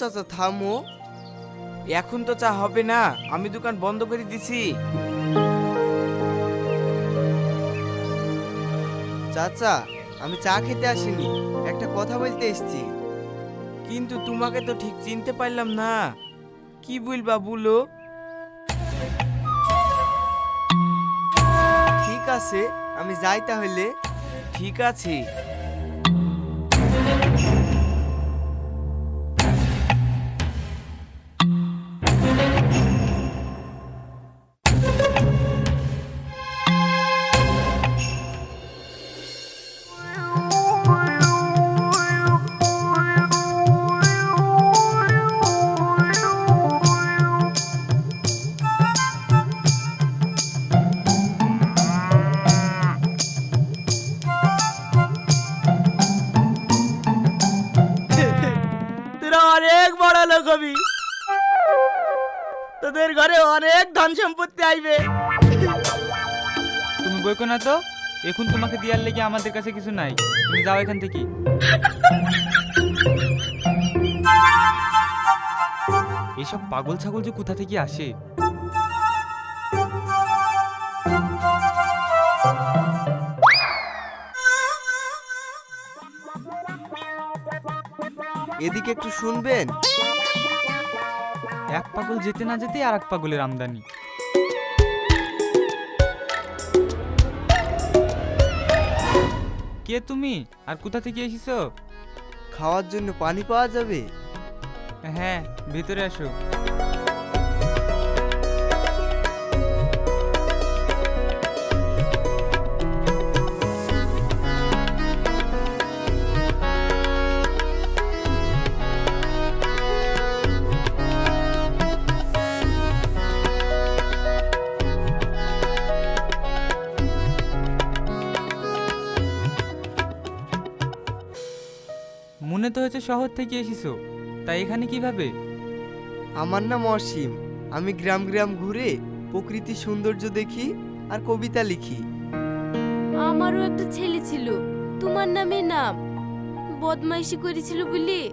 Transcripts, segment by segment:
চাচা থামো। এখন তো চা হবে না, আমি দোকান বন্ধ করে দিছি। চাচা, আমি চা খেতে আসিনি, একটা কথা বলতে এসেছি। কিন্তু তোমাকে তো ঠিক চিনতে পারলাম না। কি বলবা বলো? ঠিক আছে, আমি যাই তাহলে। ঠিক আছে। বড় তোদের ঘরে অনেক ধন সম্পত্তি আইবে। তুমি বইকো না তো? এখন তোমাকে দেওয়ার লেগে আমাদের কাছে কিছু নাই। তুমি যাও এখান থেকে। এসব পাগল ছাগল যে কোথা থেকে আসে? এদিকে একটু শুনবেন। এক পাগল যেতে না যেতে আর এক পাগলের আমদানি। কে তুমি? আর কোথা থেকে এসেছ? খাওয়ার জন্য পানি পাওয়া যাবে? হ্যাঁ ভিতরে আসো। তো হচ্ছে শহর থেকে এসেছ। তাই এখানে কীভাবে? আমার নাম অসীম। আমি গ্রাম গ্রাম ঘুরে প্রকৃতির সৌন্দর্য দেখি আর কবিতা লিখি। আমারও একটা ছেলে ছিল। তোমার নামে নাম। বদমাইশি করেছিল বলি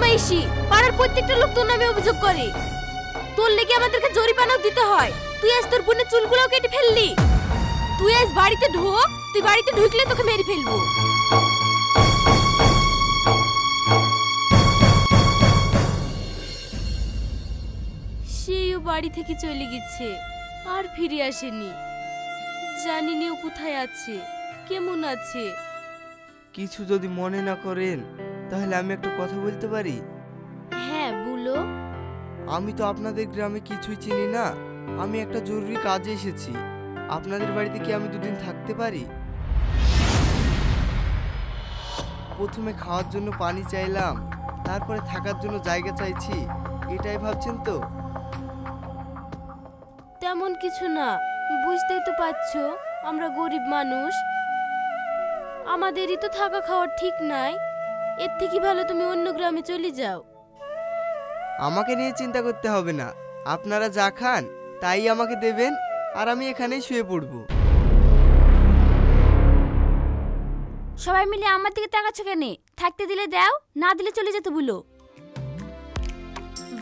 বদমাইশি। পাড়ার প্রত্যেকটা লোক তোর নামে অভিযোগ করে। তোর লেগে আমাদেরকে জরিমানাও দিতে হয়। তুই আজ তোর বোনের কেটে ফেললি। তুই আজ বাড়িতে ঢোক তুই বাড়িতে ঢুকলে তোকে মেরে ফেলব। সেও বাড়ি থেকে চলে গেছে, আর ফিরে আসেনি। জানি নি ও কোথায় আছে, কেমন আছে। কিছু যদি মনে না করেন তাহলে আমি একটা কথা বলতে পারি? হ্যাঁ বলো। আমি তো আপনাদের গ্রামে কিছুই চিনি না। আমি একটা জরুরি কাজে এসেছি। আপনাদের বাড়িতে কি আমি দুদিন থাকতে পারি? প্রথমে খাওয়ার জন্য পানি চাইলাম তারপরে থাকার জন্য জায়গা চাইছি। এটাই ভাবছেন তো? তেমন কিছু না। বুঝতেই তো পারছ আমরা গরিব মানুষ। আমাদেরই তো থাকা খাওয়ার ঠিক নাই। এর থেকে ভালো তুমি অন্য গ্রামে চলে যাও। আমাকে নিয়ে চিন্তা করতে হবে না। আপনারা যা খান তাই আমাকে দেবেন আর আমি এখানেই শুয়ে পড়ব। সবাই মিলে আমার দিকে তাকাচ্ছ কেন? থাকতে দিলে দাও না দিলে চলে যেতে বলো।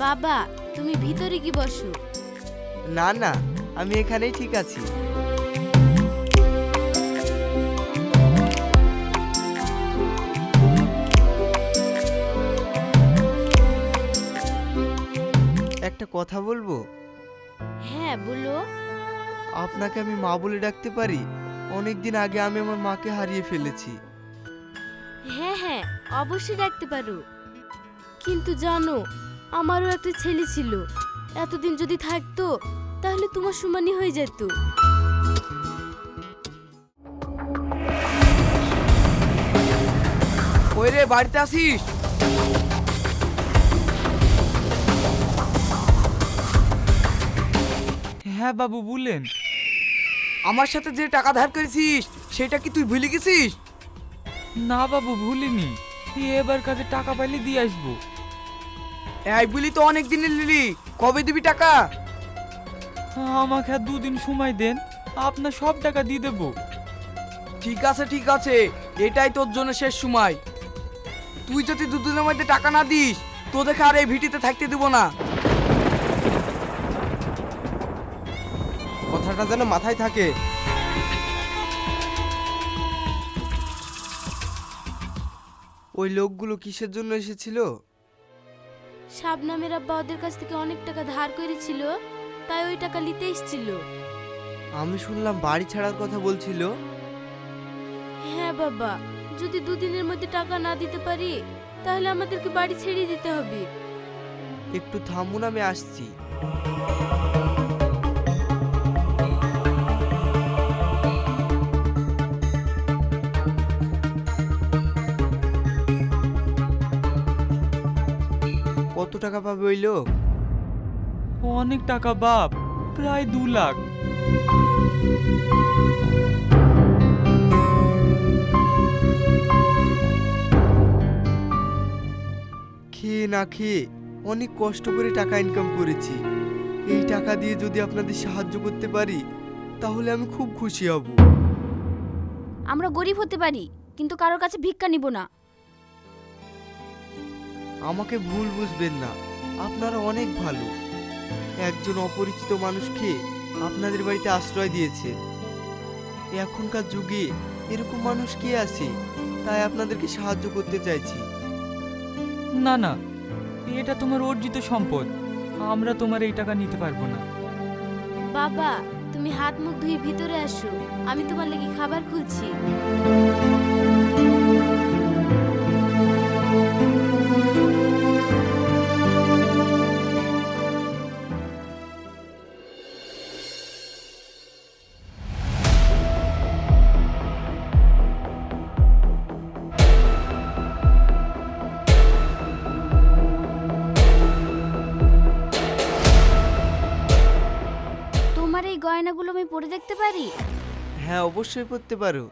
বাবা তুমি ভিতরে কি বসো? না না আমি এখানেই ঠিক আছি। একটা কথা বলব? হ্যাঁ বলো। আপনাকে আমি মা বলে ডাকতে পারি? অনেক দিন আগে আমি আমার মাকে হারিয়ে ফেলেছি। হ্যাঁ হ্যাঁ অবশ্যই ডাকতে পারো। কিন্তু জানো আমারও একটা ছেলে ছিল। এতদিন যদি থাকতো তাহলে তোমার সমানই হয়ে যেত। ওই রে বাড়িতে আসিস? হ্যাঁ বাবু বললেন। আমার সাথে যে টাকা ধার করেছিস সেটা কি তুই ভুলে গেছিস? না বাবু ভুলিনি। এবার কাছে টাকা পাইলে দিয়ে আসব। এই বলি তো অনেক দিনের লিলি কবে দিবি টাকা? আমাকে আর দুদিন সময় দেন আপনার সব টাকা দিয়ে দেবো। ঠিক আছে ঠিক আছে এটাই তোর জন্য শেষ সময়। তুই যদি দুদিনের মধ্যে টাকা না দিস তোদেরকে আর এই ভিটিতে থাকতে দিব না। কথাটা যেন মাথায় থাকে। ওই লোকগুলো কিসের জন্য এসেছিল? শাবনামের আব্বা ওদের কাছ থেকে অনেক টাকা ধার করেছিল তাই ওই টাকা নিতে এসেছিল। আমি শুনলাম বাড়ি ছাড়ার কথা বলছিল। হ্যাঁ বাবা যদি দুদিনের মধ্যে টাকা না দিতে পারি তাহলে আমাদেরকে বাড়ি ছেড়ে দিতে হবে। একটু থামুন আমি আসছি। কত টাকা পাবে ওই লোক? অনেক টাকা বাপ প্রায় দু লাখ। খেয়ে না খেয়ে অনেক কষ্ট করে টাকা ইনকাম করেছি। এই টাকা দিয়ে যদি আপনাদের সাহায্য করতে পারি তাহলে আমি খুব খুশি হব। আমরা গরিব হতে পারি কিন্তু কারোর কাছে ভিক্ষা নিব না। আমাকে ভুল বুঝবেন না। আপনারা অনেক ভালো। একজন অপরিচিত মানুষকে আপনাদের বাড়িতে আশ্রয় দিয়েছে। এখনকার যুগে এরকম মানুষ কে আছে? তাই আপনাদেরকে সাহায্য করতে চাইছি। না না। এটা তোমার অর্জিত সম্পদ। আমরা তোমার এই টাকা নিতে পারব না। বাবা তুমি হাত মুখ ধুয়ে ভিতরে আসো। আমি তোমার লাগি খাবার খুঁজছি গয়নাগুলো আমি পরে দেখতে পারি? হ্যাঁ অবশ্যই পরতে পারো।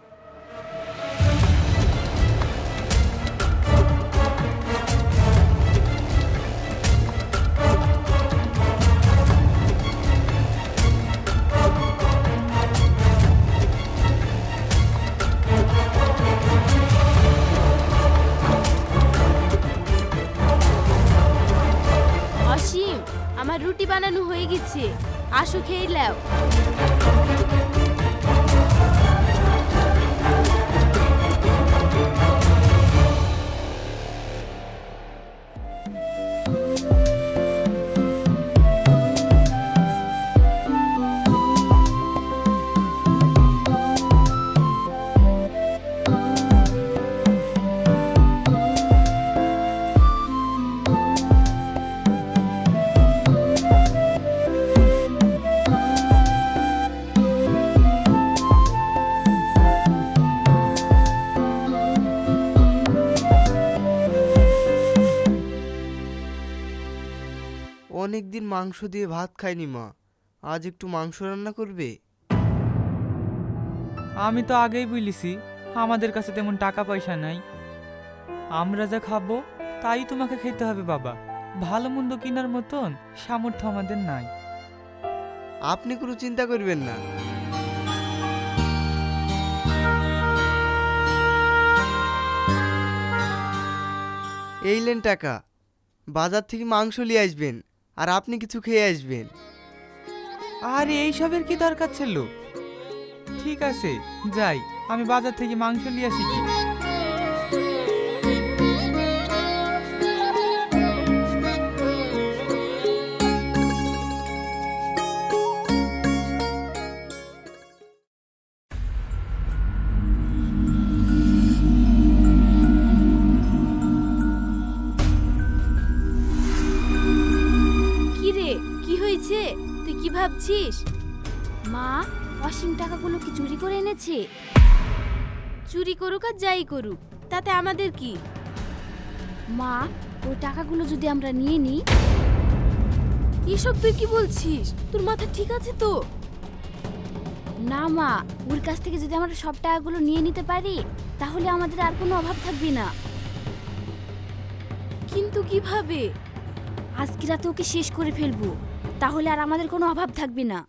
বানানো হয়ে গেছে। আসো খেয়ে নাও। মাংস দিয়ে ভাত খাইনি মা। আজ একটু মাংস রান্না করবে? আমি তো আগেই বলেছি আমাদের কাছে তেমন টাকা পয়সা নাই। আমরা যা খাব তাই তোমাকে খেতে হবে বাবা। ভালো মন্দ কেনার মতন সামর্থ্য আমাদের নাই। আপনি কোনো চিন্তা করবেন না। এই লেন টাকা। বাজার থেকে মাংস নিয়ে আসবেন। আর আপনি কিছু খেয়ে আসবেন। আর, এইসবের কি দরকার ছিল? ঠিক আছে, যাই, আমি বাজার থেকে মাংস নিয়ে আসি। মা, অসীম টাকাগুলো কি চুরি করে এনেছে? চুরি করুক আর যাই করুক, তাতে আমাদের কি? মা, ওই টাকাগুলো যদি আমরা নিয়ে নিই? এসব তুই কি বলছিস? তোর মাথা ঠিক আছে তো? না মা, ওর কাছ থেকে যদি আমরা সব টাকাগুলো নিয়ে নিতে পারি, তাহলে আমাদের আর কোনো অভাব থাকবে না। কিন্তু কীভাবে? আজকে রাতে ওকে শেষ করে ফেলব, তাহলে আর আমাদের কোনো অভাব থাকবে না।